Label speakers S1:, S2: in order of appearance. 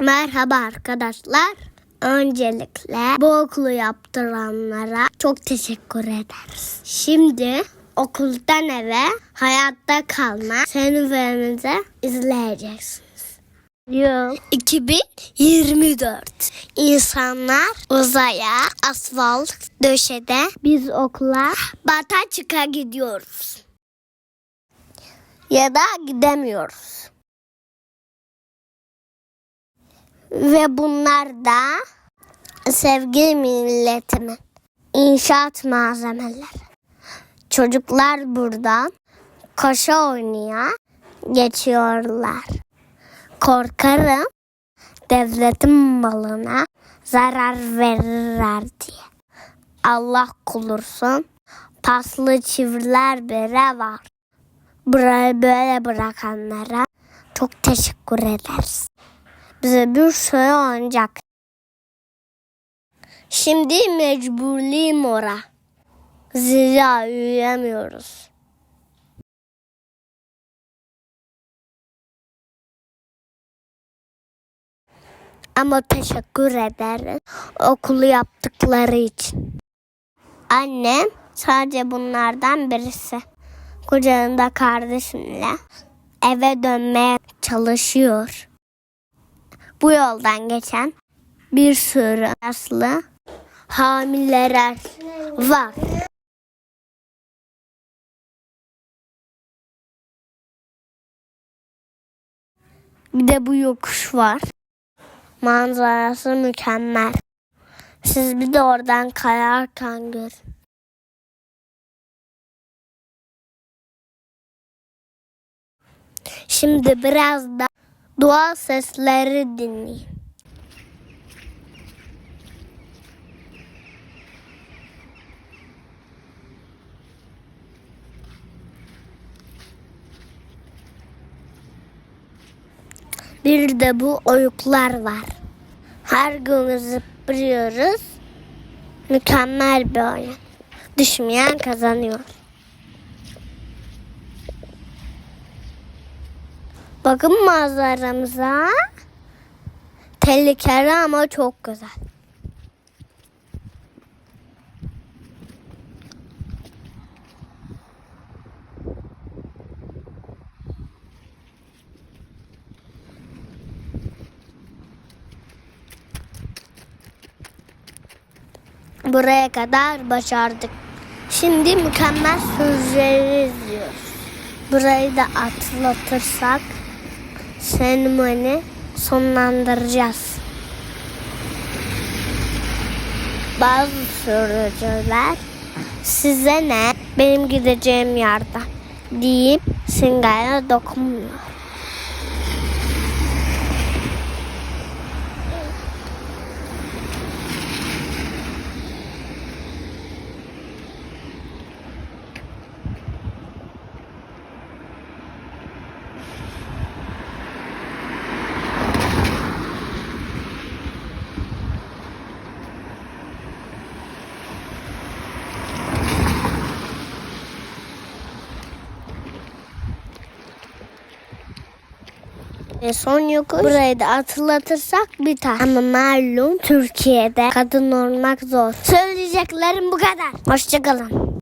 S1: Merhaba arkadaşlar. Öncelikle bu okulu yaptıranlara çok teşekkür ederiz. Şimdi okuldan eve hayatta kalma serüvenimizi izleyeceksiniz. Yıl 2024. İnsanlar uzaya asfalt döşede biz okula Bataçık'a gidiyoruz. Ya da gidemiyoruz. Ve bunlar da sevgili milletimin inşaat malzemeleri. Çocuklar buradan koşu oynuyor, geçiyorlar. Korkarım devletin malına zarar verirler diye. Allah kulursun paslı çiviler bile var. Burayı böyle bırakanlara çok teşekkür ederiz bize bir sürü oyuncak. Şimdi mecburluyum ora. Zira yürüyemiyoruz. Ama teşekkür ederiz okulu yaptıkları için. Annem sadece bunlardan birisi. Kucağında kardeşimle eve dönmeye çalışıyor bu yoldan geçen bir sürü yaşlı hamileler var. Bir de bu yokuş var. Manzarası mükemmel. Siz bir de oradan kayarken görün. Şimdi biraz da Doğal sesleri dinleyin. Bir de bu oyuklar var. Her gün zıplıyoruz. Mükemmel bir oyun. Düşmeyen kazanıyor. Bakın manzaramıza. Tehlikeli ama çok güzel. Buraya kadar başardık. Şimdi mükemmel sözleri izliyoruz. Burayı da atlatırsak seremoni sonlandıracağız. Bazı sürücüler size ne benim gideceğim yerde deyip singaya dokunmuyor. Ve son yokuş burayı da atlatırsak biter. Ama malum Türkiye'de kadın olmak zor. Söyleyeceklerim bu kadar. Hoşçakalın.